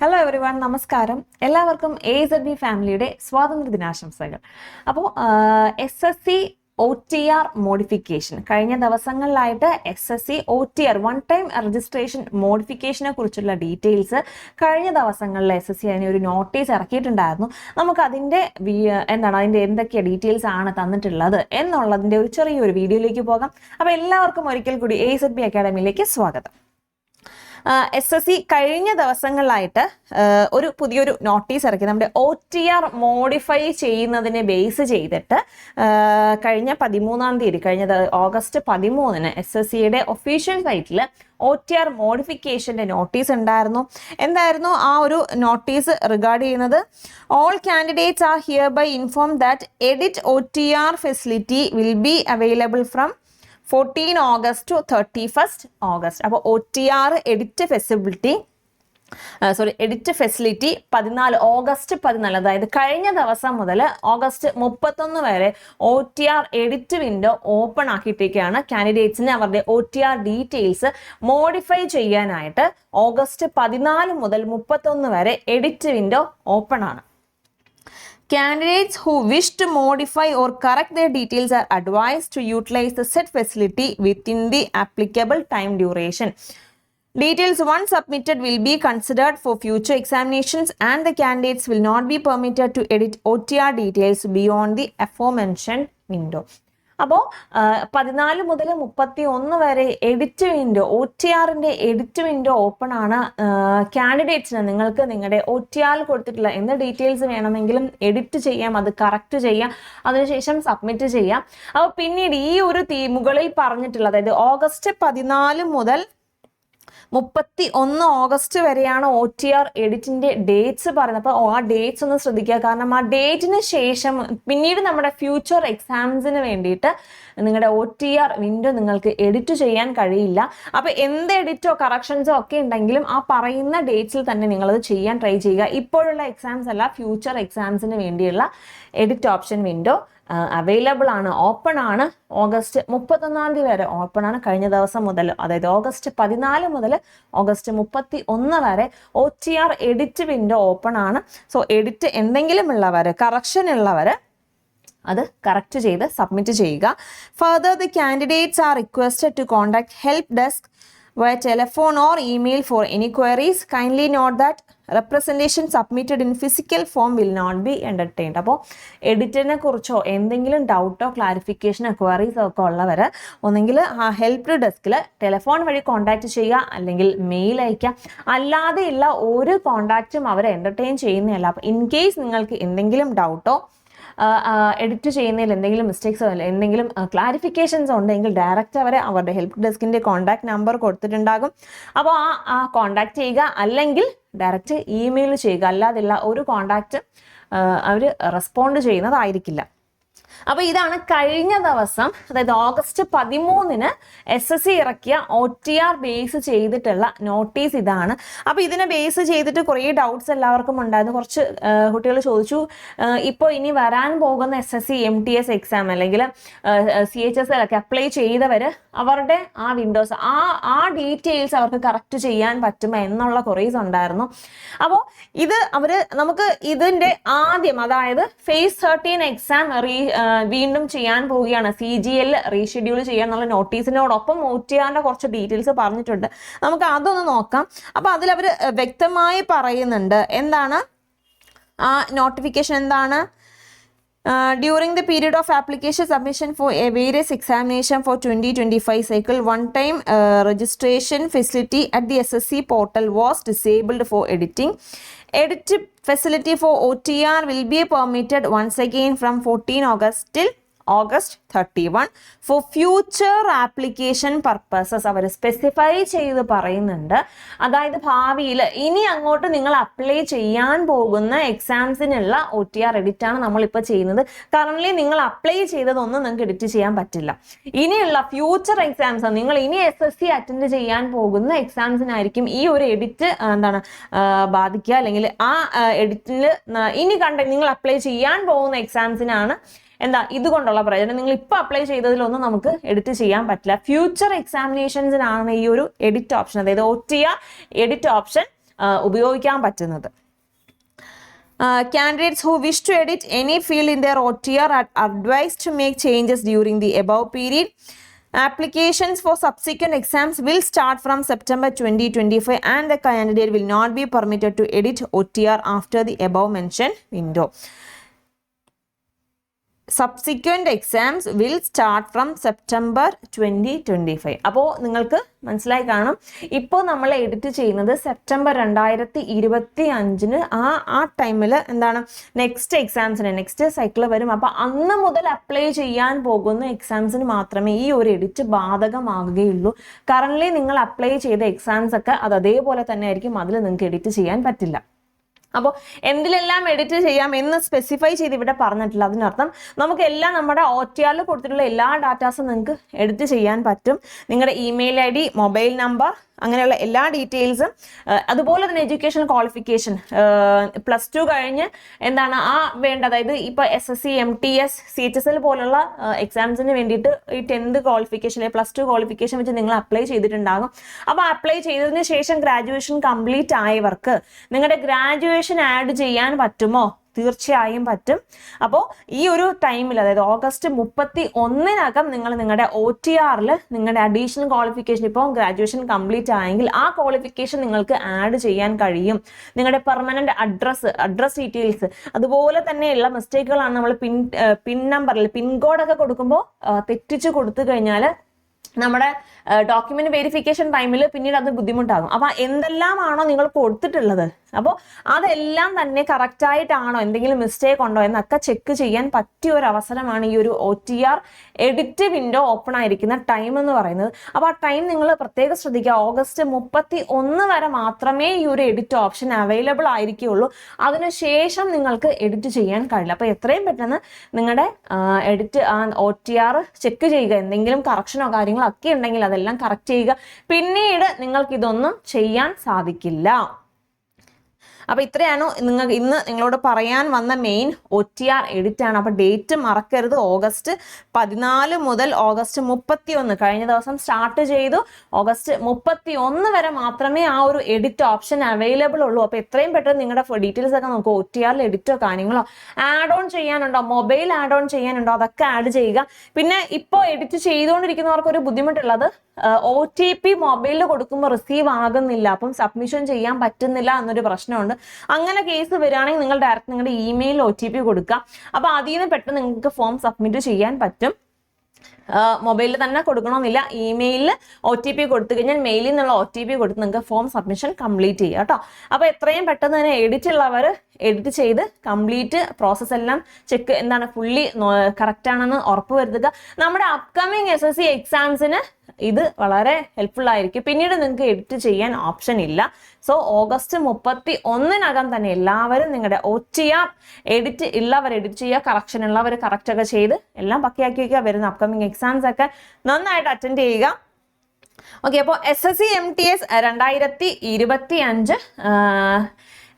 Hello every one നമസ്കാരം. എല്ലാവർക്കും A Z B ഫാമിലിയുടെ സ്വാതന്ത്ര്യ ദിനാശംസകൾ. അപ്പോൾ S S C O T R modification കഴിഞ്ഞ ദിവസങ്ങളിലായിട്ട് S S C O T R one time registration മോഡിഫിക്കേഷനെ കുറിച്ചുള്ള ഡീറ്റെയിൽസ് കഴിഞ്ഞ ദിവസങ്ങളിൽ എസ് എസ് സി അതിനെ ഒരു നോട്ടീസ് ഇറക്കിയിട്ടുണ്ടായിരുന്നു. നമുക്ക് അതിന്റെ എന്താണ് അതിന്റെ എന്തൊക്കെ ഡീറ്റെയിൽസ് ആണ് തന്നിട്ടുള്ളത് എന്നുള്ളതിന്റെ ഒരു ചെറിയൊരു വീഡിയോയിലേക്ക് പോകാം. അപ്പോൾ എല്ലാവർക്കും ഒരിക്കൽ കൂടി എ സെഡ് ബി അക്കാഡമിയിലേക്ക് സ്വാഗതം. എസ് എസ് സി കഴിഞ്ഞ ദിവസങ്ങളിലായിട്ട് ഒരു പുതിയൊരു നോട്ടീസ് ഇറക്കി. നമ്മുടെ ഒ ടി ആർ മോഡിഫൈ ചെയ്യുന്നതിനെ ബേസ് ചെയ്തിട്ട് കഴിഞ്ഞ പതിമൂന്നാം തീയതി കഴിഞ്ഞ ഓഗസ്റ്റ് പതിമൂന്നിന് എസ് എസ് സിയുടെ ഒഫീഷ്യൽ സൈറ്റിൽ ഒ ടി ആർ മോഡിഫിക്കേഷന്റെ നോട്ടീസ് ഉണ്ടായിരുന്നു. എന്തായിരുന്നു ആ ഒരു നോട്ടീസ് റിഗാർഡ് ചെയ്യുന്നത്? All candidates are hereby inform that edit O T R facility will be available from fourteen August to thirty first August അപ്പോൾ O T R edit feasibility sorry edit facility പതിനാല് August പതിനാല്. അതായത് കഴിഞ്ഞ ദിവസം മുതൽ August മുപ്പത്തൊന്ന് വരെ O T R edit window open ആക്കിയിട്ടേക്കാണ് കാൻഡിഡേറ്റ്സിന് അവരുടെ O T R details modify ചെയ്യാനായിട്ട് ഓഗസ്റ്റ് പതിനാല് മുതൽ മുപ്പത്തൊന്ന് വരെ എഡിറ്റ് വിൻഡോ ഓപ്പൺ ആണ്. Candidates who wish to modify or correct their details are advised to utilize the said facility within the applicable time duration. Details once submitted will be considered for future examinations and the candidates will not be permitted to edit OTR details beyond the aforementioned window. അപ്പോൾ പതിനാല് മുതൽ മുപ്പത്തി ഒന്ന് വരെ edit window O T ആറിന്റെ edit window open ആണ് കാൻഡിഡേറ്റ്സിന് നിങ്ങൾക്ക് നിങ്ങളുടെ ഒ ടി ആറിൽ കൊടുത്തിട്ടുള്ള എന്ത് ഡീറ്റെയിൽസ് വേണമെങ്കിലും എഡിറ്റ് ചെയ്യാം അത് കറക്റ്റ് ചെയ്യാം അതിനുശേഷം സബ്മിറ്റ് ചെയ്യാം. അപ്പോൾ പിന്നീട് ഈ ഒരു തീ മുകളിൽ പറഞ്ഞിട്ടുള്ള അതായത് ഓഗസ്റ്റ് പതിനാല് മുതൽ മുപ്പത്തി ഒന്ന് ഓഗസ്റ്റ് വരെയാണ് ഒ ടി ആർ എഡിറ്റിന്റെ ഡേറ്റ്സ് പറയുന്നത്. അപ്പോൾ ആ ഡേറ്റ്സ് ഒന്ന് ശ്രദ്ധിക്കുക. കാരണം ആ ഡേറ്റിന് ശേഷം പിന്നീട് നമ്മുടെ ഫ്യൂച്ചർ എക്സാംസിന് വേണ്ടിയിട്ട് നിങ്ങളുടെ ഒ ടി ആർ വിൻഡോ നിങ്ങൾക്ക് എഡിറ്റ് ചെയ്യാൻ കഴിയില്ല. അപ്പോൾ എന്ത് എഡിറ്റോ കറക്ഷൻസോ ഒക്കെ ഉണ്ടെങ്കിലും ആ പറയുന്ന ഡേറ്റ്സിൽ തന്നെ നിങ്ങളത് ചെയ്യാൻ ട്രൈ ചെയ്യുക. ഇപ്പോഴുള്ള എക്സാംസ് അല്ല ഫ്യൂച്ചർ എക്സാംസിന് വേണ്ടിയുള്ള എഡിറ്റ് ഓപ്ഷൻ വിൻഡോ. അവൈലബിൾ ആണ് ഓപ്പൺ ആണ്. ഓഗസ്റ്റ് മുപ്പത്തൊന്നാം തീയതി വരെ ഓപ്പൺ ആണ്. കഴിഞ്ഞ ദിവസം മുതൽ അതായത് ഓഗസ്റ്റ് പതിനാല് മുതൽ ഓഗസ്റ്റ് മുപ്പത്തി ഒന്ന് വരെ O T R edit window open ആണ്. സോ എഡിറ്റ് എന്തെങ്കിലും ഉള്ളവർ കറക്ഷൻ ഉള്ളവർ അത് കറക്റ്റ് ചെയ്ത് സബ്മിറ്റ് ചെയ്യുക. Further the candidates are requested to contact help desk via telephone or email for any queries. Kindly note that representation submitted in physical form will not be entertained. അപ്പോൾ എഡിറ്റിനെ കുറിച്ചോ എന്തെങ്കിലും ഡൗട്ടോ ക്ലാരിഫിക്കേഷനോ ക്വയറീസോ ഒക്കെ ഉള്ളവർ ഒന്നെങ്കിൽ ആ ഹെൽപ്പ് ഡെസ്കിൽ ടെലിഫോൺ വഴി കോൺടാക്ട് ചെയ്യുക അല്ലെങ്കിൽ മെയിൽ അയക്കുക അല്ലാതെയുള്ള ഒരു കോൺടാക്റ്റും അവരെ എന്റർടൈൻ ചെയ്യുന്നതല്ല അപ്പോൾ ഇൻ കേസ് നിങ്ങൾക്ക് എന്തെങ്കിലും ഡൗട്ടോ എഡിറ്റ് ചെയ്യുന്നതിൽ എന്തെങ്കിലും മിസ്റ്റേക്സോ എന്തെങ്കിലും ക്ലാരിഫിക്കേഷൻസ് ഉണ്ടെങ്കിൽ ഡയറക്റ്റ് അവരെ അവരുടെ ഹെൽപ്പ് ഡെസ്കിന്റെ കോൺടാക്ട് നമ്പർ കൊടുത്തിട്ടുണ്ടാകും. അപ്പോൾ ആ ആ കോൺടാക്ട് ചെയ്യുക അല്ലെങ്കിൽ ഡയറക്റ്റ് ഇമെയിൽ ചെയ്യുക. അല്ലാതെയുള്ള ഒരു കോൺടാക്റ്റ് അവർ റെസ്പോണ്ട് ചെയ്യുന്നതായിരിക്കില്ല. അപ്പോൾ ഇതാണ് കഴിഞ്ഞ ദിവസം അതായത് ഓഗസ്റ്റ് പതിമൂന്നിന് എസ് എസ് സി ഇറക്കിയ ഒ ടി ആർ ബേസ് ചെയ്തിട്ടുള്ള നോട്ടീസ് ഇതാണ്. അപ്പൊ ഇതിനെ ബേസ് ചെയ്തിട്ട് കുറേ ഡൗട്ട്സ് എല്ലാവർക്കും ഉണ്ടായിരുന്നു. കുറച്ച് കുട്ടികൾ ചോദിച്ചു ഇപ്പോൾ ഇനി വരാൻ പോകുന്ന S S C M T S exam അല്ലെങ്കിൽ സി എച്ച് എസ് ഒക്കെ അപ്ലൈ ചെയ്തവർ അവരുടെ ആ വിൻഡോസ് ആ ആ ഡീറ്റെയിൽസ് അവർക്ക് കറക്റ്റ് ചെയ്യാൻ പറ്റുമോ എന്നുള്ള കുറേസ് ഉണ്ടായിരുന്നു. അപ്പോൾ ഇത് അവർ നമുക്ക് ഇതിന്റെ ആദ്യം അതായത് ഫേസ് തേർട്ടീൻ എക്സാം റീ വീണ്ടും ചെയ്യാൻ പോവുകയാണ്. സി ജി എൽ റീഷെഡ്യൂൾ ചെയ്യാന്നുള്ള നോട്ടീസിനോടൊപ്പം ഒ ടി ആറിന്റെ കുറച്ച് ഡീറ്റെയിൽസ് പറഞ്ഞിട്ടുണ്ട്. നമുക്ക് അതൊന്ന് നോക്കാം. അപ്പോൾ അവർ വ്യക്തമായി പറയുന്നുണ്ട്. എന്താണ്? ആ നോട്ടിഫിക്കേഷൻ എന്താണ്? Uh, during the period of application submission for a various examination for 2025 cycle, one time uh, registration facility at the SSC portal was disabled for editing. Edit facility for OTR will be permitted once again from 14 August till August thirty one for future application purposes our specify ചെയ്ത് പറയുന്നുണ്ട്. അതായത് ഭാവിയിൽ ഇനി അങ്ങോട്ട് നിങ്ങൾ apply ചെയ്യാൻ പോകുന്ന എക്സാംസിനുള്ള ഒ ടി ആർ എഡിറ്റ് ആണ് നമ്മളിപ്പോൾ ചെയ്യുന്നത്. കറന്റ് നിങ്ങൾ അപ്ലൈ ചെയ്തതൊന്നും നിങ്ങൾക്ക് എഡിറ്റ് ചെയ്യാൻ പറ്റില്ല. ഇനിയുള്ള ഫ്യൂച്ചർ എക്സാംസ് നിങ്ങൾ ഇനി എസ് എസ് സി അറ്റൻഡ് ചെയ്യാൻ പോകുന്ന എക്സാംസിനായിരിക്കും ഈ ഒരു എഡിറ്റ് എന്താണ് ബാധിക്കുക. അല്ലെങ്കിൽ ആ എഡിറ്റിൽ ഇനി കണ്ട നിങ്ങൾ അപ്ലൈ ചെയ്യാൻ പോകുന്ന എക്സാംസിനാണ് എന്താ ഇതുകൊണ്ടുള്ള പ്രയോജനം നിങ്ങൾ ഇപ്പോൾ അപ്ലൈ ചെയ്തതിലൊന്നും നമുക്ക് എഡിറ്റ് ചെയ്യാൻ പറ്റില്ല ഫ്യൂച്ചർ എക്സാമിനേഷൻസിനാണ് ഈ ഒരു എഡിറ്റ് ഓപ്ഷൻ അതായത് ഒ എഡിറ്റ് ഓപ്ഷൻ ഉപയോഗിക്കാൻ പറ്റുന്നത് Uh, candidates who wish to edit any field in their OTR are advised to make changes during the above period. Applications for subsequent exams will start from September 2025 and the candidate will not be permitted to edit OTR after the above mentioned window. Subsequent exams will start from September twenty twenty five അപ്പോൾ നിങ്ങൾക്ക് മനസ്സിലായി കാണും. ഇപ്പോൾ നമ്മൾ edit ചെയ്യുന്നത് September രണ്ടായിരത്തി ഇരുപത്തി അഞ്ചിന് ആ ആ ടൈമിൽ എന്താണ്? നെക്സ്റ്റ് എക്സാംസിന് നെക്സ്റ്റ് സൈക്കിൾ വരും. അപ്പോൾ അന്ന് മുതൽ അപ്ലൈ ചെയ്യാൻ പോകുന്ന എക്സാംസിന് മാത്രമേ ഈ ഒരു എഡിറ്റ് ബാധകമാകുകയുള്ളൂ. കറന്റ്ലി നിങ്ങൾ അപ്ലൈ ചെയ്ത എക്സാംസ് ഒക്കെ അത് അതേപോലെ തന്നെ ആയിരിക്കും. അതിൽ നിങ്ങൾക്ക് എഡിറ്റ് ചെയ്യാൻ പറ്റില്ല. അപ്പോൾ എന്തിലെല്ലാം എഡിറ്റ് ചെയ്യാം എന്ന് സ്പെസിഫൈ ചെയ്ത് ഇവിടെ പറഞ്ഞിട്ടില്ല. അതിനർത്ഥം നമുക്ക് എല്ലാം നമ്മുടെ ഒ ടി ആറിൽ കൊടുത്തിട്ടുള്ള എല്ലാ ഡാറ്റാസും നിങ്ങൾക്ക് എഡിറ്റ് ചെയ്യാൻ പറ്റും. നിങ്ങളുടെ email I D mobile number അങ്ങനെയുള്ള എല്ലാ ഡീറ്റെയിൽസും അതുപോലെ തന്നെ എഡ്യൂക്കേഷൻ ക്വാളിഫിക്കേഷൻ പ്ലസ് ടു കഴിഞ്ഞ് എന്താണ് ആ വേണ്ട അതായത് ഇപ്പോൾ S S C M T S C H S L പോലുള്ള എക്സാംസിന് വേണ്ടിയിട്ട് ഈ tenth qualification plus two qualification വെച്ച് നിങ്ങൾ അപ്ലൈ ചെയ്തിട്ടുണ്ടാകും. അപ്പോൾ അപ്ലൈ ചെയ്തതിന് ശേഷം ഗ്രാജുവേഷൻ കംപ്ലീറ്റ് ആയവർക്ക് നിങ്ങളുടെ ഗ്രാജുവേഷൻ ആഡ് ചെയ്യാൻ പറ്റുമോ? തീർച്ചയായും പറ്റും. അപ്പോൾ ഈ ഒരു ടൈമിൽ അതായത് ഓഗസ്റ്റ് മുപ്പത്തി ഒന്നിനകം നിങ്ങൾ നിങ്ങളുടെ ഒ ടി ആറിൽ നിങ്ങളുടെ അഡീഷണൽ ക്വാളിഫിക്കേഷൻ ഇപ്പോൾ ഗ്രാജുവേഷൻ കംപ്ലീറ്റ് ആയെങ്കിൽ ആ ക്വാളിഫിക്കേഷൻ നിങ്ങൾക്ക് ആഡ് ചെയ്യാൻ കഴിയും. നിങ്ങളുടെ പെർമനന്റ് അഡ്രസ്സ് അഡ്രസ് ഡീറ്റെയിൽസ് അതുപോലെ തന്നെയുള്ള മിസ്റ്റേക്കുകളാണ് നമ്മൾ പിൻ പിൻ നമ്പറിൽ പിൻ കൊടുക്കുമ്പോൾ തെറ്റിച്ച് കൊടുത്തു കഴിഞ്ഞാൽ നമ്മുടെ ഡോക്യുമെന്റ് വെരിഫിക്കേഷൻ ടൈമിൽ പിന്നീട് അത് ബുദ്ധിമുട്ടാകും. അപ്പൊ എന്തെല്ലാമാണോ നിങ്ങൾ കൊടുത്തിട്ടുള്ളത്? അപ്പോൾ അതെല്ലാം തന്നെ കറക്റ്റ് ആയിട്ടാണോ എന്തെങ്കിലും മിസ്റ്റേക്ക് ഉണ്ടോ എന്നൊക്കെ ചെക്ക് ചെയ്യാൻ പറ്റിയ ഒരു അവസരമാണ് ഈ ഒരു O T R edit window open ആയിരിക്കുന്ന ടൈം എന്ന് പറയുന്നത്. അപ്പോൾ ആ ടൈം നിങ്ങൾ പ്രത്യേകം ശ്രദ്ധിക്കുക. ഓഗസ്റ്റ് മുപ്പത്തി ഒന്ന് വരെ മാത്രമേ ഈ ഒരു എഡിറ്റ് ഓപ്ഷൻ അവൈലബിൾ ആയിരിക്കുകയുള്ളൂ. അതിനുശേഷം നിങ്ങൾക്ക് എഡിറ്റ് ചെയ്യാൻ കഴിയില്ല. അപ്പോൾ എത്രയും പെട്ടെന്ന് നിങ്ങളുടെ edit O T R check ചെയ്യുക. എന്തെങ്കിലും കറക്ഷനോ കാര്യങ്ങളോ ഒക്കെ ഉണ്ടെങ്കിൽ അതെല്ലാം കറക്റ്റ് ചെയ്യുക. പിന്നീട് നിങ്ങൾക്ക് ഇതൊന്നും ചെയ്യാൻ സാധിക്കില്ല. അപ്പൊ ഇത്രയാണ് നിങ്ങൾ ഇന്ന് നിങ്ങളോട് പറയാൻ വന്ന main O T R edit ആണ്. അപ്പൊ ഡേറ്റ് മറക്കരുത്. ഓഗസ്റ്റ് പതിനാല് മുതൽ ഓഗസ്റ്റ് മുപ്പത്തി ഒന്ന് കഴിഞ്ഞ ദിവസം സ്റ്റാർട്ട് ചെയ്തു. ഓഗസ്റ്റ് മുപ്പത്തി ഒന്ന് വരെ മാത്രമേ ആ ഒരു എഡിറ്റ് ഓപ്ഷൻ അവൈലബിൾ ഉള്ളൂ. അപ്പൊ എത്രയും പെട്ടെന്ന് നിങ്ങളുടെ ഡീറ്റെയിൽസ് ഒക്കെ നോക്കുക ഒ ടി ആറിൽ എഡിറ്റോ കാര്യങ്ങളോ ആഡ് ഓൺ ചെയ്യാനുണ്ടോ മൊബൈൽ ആഡ് ഓൺ ചെയ്യാനുണ്ടോ അതൊക്കെ ആഡ് ചെയ്യുക. പിന്നെ ഇപ്പോൾ എഡിറ്റ് ചെയ്തുകൊണ്ടിരിക്കുന്നവർക്ക് ഒരു ബുദ്ധിമുട്ടുള്ളത് ഒ ടി പി മൊബൈലിൽ കൊടുക്കുമ്പോൾ റിസീവ് ആകുന്നില്ല. അപ്പം സബ്മിഷൻ ചെയ്യാൻ പറ്റുന്നില്ല എന്നൊരു പ്രശ്നമുണ്ട്. അങ്ങനെ കേസ് വരികയാണെങ്കിൽ നിങ്ങൾ ഡയറക്റ്റ് നിങ്ങളുടെ ഇമെയിൽ ഒ ടി പി കൊടുക്കുക. അപ്പോൾ അതിൽ നിന്ന് പെട്ടെന്ന് നിങ്ങൾക്ക് ഫോം സബ്മിറ്റ് ചെയ്യാൻ പറ്റും. മൊബൈലിൽ തന്നെ കൊടുക്കണമെന്നില്ല. ഇമെയിലിൽ ഒ ടി പി കൊടുത്തു കഴിഞ്ഞാൽ മെയിലിൽ നിന്നുള്ള ഒ ടി പി കൊടുത്ത് നിങ്ങൾക്ക് ഫോം സബ്മിഷൻ കംപ്ലീറ്റ് ചെയ്യുക കേട്ടോ. അപ്പോൾ എത്രയും പെട്ടെന്ന് തന്നെ എഡിറ്റ് ഉള്ളവർ എഡിറ്റ് ചെയ്ത് കംപ്ലീറ്റ് പ്രോസസ്സ് എല്ലാം ചെക്ക് എന്താണ് ഫുള്ളി കറക്റ്റ് ആണെന്ന് ഉറപ്പ് വരുത്തുക. നമ്മുടെ അപ്കമിങ് എസ് എസ് സി എക്സാംസിന് ഇത് വളരെ ഹെൽപ്ഫുൾ ആയിരിക്കും. പിന്നീട് നിങ്ങൾക്ക് എഡിറ്റ് ചെയ്യാൻ ഓപ്ഷൻ ഇല്ല. സോ ഓഗസ്റ്റ് മുപ്പത്തി ഒന്നിനകം തന്നെ എല്ലാവരും നിങ്ങളുടെ ഒ ടി ആർ എഡിറ്റ് ഉള്ളവർ എഡിറ്റ് ചെയ്യുക കറക്ഷൻ ഉള്ളവർ കറക്റ്റ് ഒക്കെ ചെയ്ത് എല്ലാം പക്കയാക്കി വയ്ക്കുക വരുന്ന അപ്കമിങ് എക്സാംസ് ഒക്കെ നന്നായിട്ട് അറ്റൻഡ് ചെയ്യുക. ഓക്കെ അപ്പോൾ S S C M T S രണ്ടായിരത്തി ഇരുപത്തി അഞ്ച്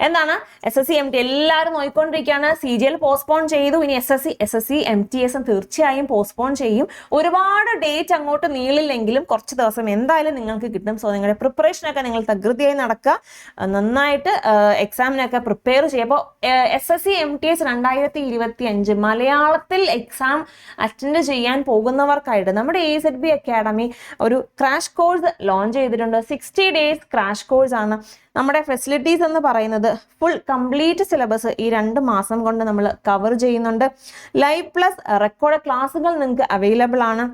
എന്താണ്? S S C M T എല്ലാവരും നോക്കിക്കൊണ്ടിരിക്കുകയാണ് സി ജി എൽ പോസ്റ്റ്പോൺ ചെയ്തു. ഇനി S S C S S C M T എസും തീർച്ചയായും പോസ്റ്റ്പോൺ ചെയ്യും. ഒരുപാട് ഡേറ്റ് അങ്ങോട്ട് നീളില്ലെങ്കിലും കുറച്ച് ദിവസം എന്തായാലും നിങ്ങൾക്ക് കിട്ടും. സോ നിങ്ങളുടെ പ്രിപ്പറേഷനൊക്കെ നിങ്ങൾ തകൃതിയായി നടക്കുക. നന്നായിട്ട് എക്സാമിനൊക്കെ പ്രിപ്പയർ ചെയ്യുക. അപ്പോൾ S S C M T S രണ്ടായിരത്തി ഇരുപത്തി അഞ്ച് മലയാളത്തിൽ എക്സാം അറ്റൻഡ് ചെയ്യാൻ പോകുന്നവർക്കായിട്ട് നമ്മുടെ എ സെഡ് ബി അക്കാഡമി ഒരു ക്രാഷ് കോഴ്സ് ലോഞ്ച് ചെയ്തിട്ടുണ്ട്. സിക്സ്റ്റി ഡേയ്സ് ക്രാഷ് കോഴ്സ് ആണ്. നമ്മുടെ ഫെസിലിറ്റീസ് എന്ന് പറയുന്നത് ഫുൾ കംപ്ലീറ്റ് സിലബസ് ഈ രണ്ട് മാസം കൊണ്ട് നമ്മൾ കവർ ചെയ്യുന്നുണ്ട്. ലൈവ് പ്ലസ് റെക്കോർഡ് ക്ലാസ്സുകൾ നിങ്ങൾക്ക് അവൈലബിൾ ആണ്.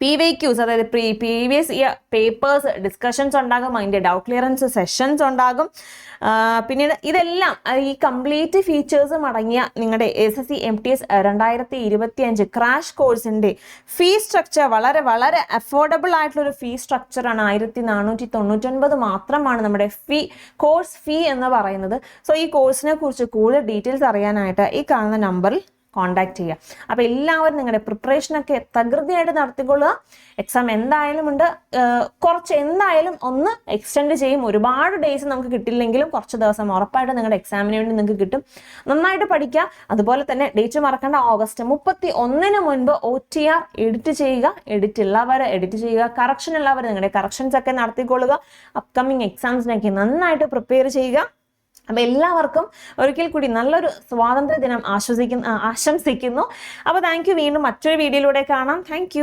പി വൈ ക്യൂസ് അതായത് pre previous year papers discussions ഉണ്ടാകും അതിന്റെ ഡൗട്ട് ക്ലിയറൻസ് സെഷൻസ് ഉണ്ടാകും. പിന്നീട് ഇതെല്ലാം ഈ കംപ്ലീറ്റ് ഫീച്ചേഴ്സും അടങ്ങിയ നിങ്ങളുടെ S S C M T S രണ്ടായിരത്തി ഇരുപത്തി അഞ്ച് ക്രാഷ് കോഴ്സിന്റെ ഫീ സ്ട്രക്ചർ വളരെ വളരെ അഫോർഡബിൾ ആയിട്ടുള്ള ഒരു ഫീ സ്ട്രക്ചറാണ് ആയിരത്തി നാനൂറ്റി തൊണ്ണൂറ്റൊൻപത് മാത്രമാണ് നമ്മുടെ ഫീ കോഴ്സ് ഫീ എന്ന് പറയുന്നത്. സോ ഈ കോഴ്സിനെ കുറിച്ച് കൂടുതൽ ഡീറ്റെയിൽസ് അറിയാനായിട്ട് ഈ കാണുന്ന നമ്പറിൽ കോൺടാക്ട് ചെയ്യുക. അപ്പോൾ എല്ലാവരും നിങ്ങളുടെ പ്രിപ്പറേഷനൊക്കെ തകൃതിയായിട്ട് നടത്തിക്കൊള്ളുക. എക്സാം എന്തായാലും ഉണ്ട്. കുറച്ച് എന്തായാലും ഒന്ന് എക്സ്റ്റെൻഡ് ചെയ്യും. ഒരുപാട് ഡേയ്സ് നമുക്ക് കിട്ടില്ലെങ്കിലും കുറച്ച് ദിവസം ഉറപ്പായിട്ട് നിങ്ങളുടെ എക്സാമിന് വേണ്ടി നിങ്ങൾക്ക് കിട്ടും. നന്നായിട്ട് പഠിക്കുക. അതുപോലെ തന്നെ ഡേറ്റ് മറക്കേണ്ട. ഓഗസ്റ്റ് മുപ്പത്തി ഒന്നിന് മുൻപ് ഒ ടി ആർ എഡിറ്റ് ചെയ്യുക. എഡിറ്റ് ഉള്ളവർ എഡിറ്റ് ചെയ്യുക. കറക്ഷൻ ഉള്ളവർ നിങ്ങളുടെ കറക്ഷൻസ് ഒക്കെ നടത്തിക്കൊള്ളുക. അപ്കമിങ് എക്സാംസിനൊക്കെ നന്നായിട്ട് പ്രിപ്പയർ ചെയ്യുക. അപ്പൊ എല്ലാവർക്കും ഒരിക്കൽ കൂടി നല്ലൊരു സ്വാതന്ത്ര്യ ദിനം ആശ്വസിക്കുന്ന ആശംസിക്കുന്നു. അപ്പോൾ താങ്ക് യു വീണ്ടും മറ്റൊരു വീഡിയോയിലൂടെ കാണാം. താങ്ക്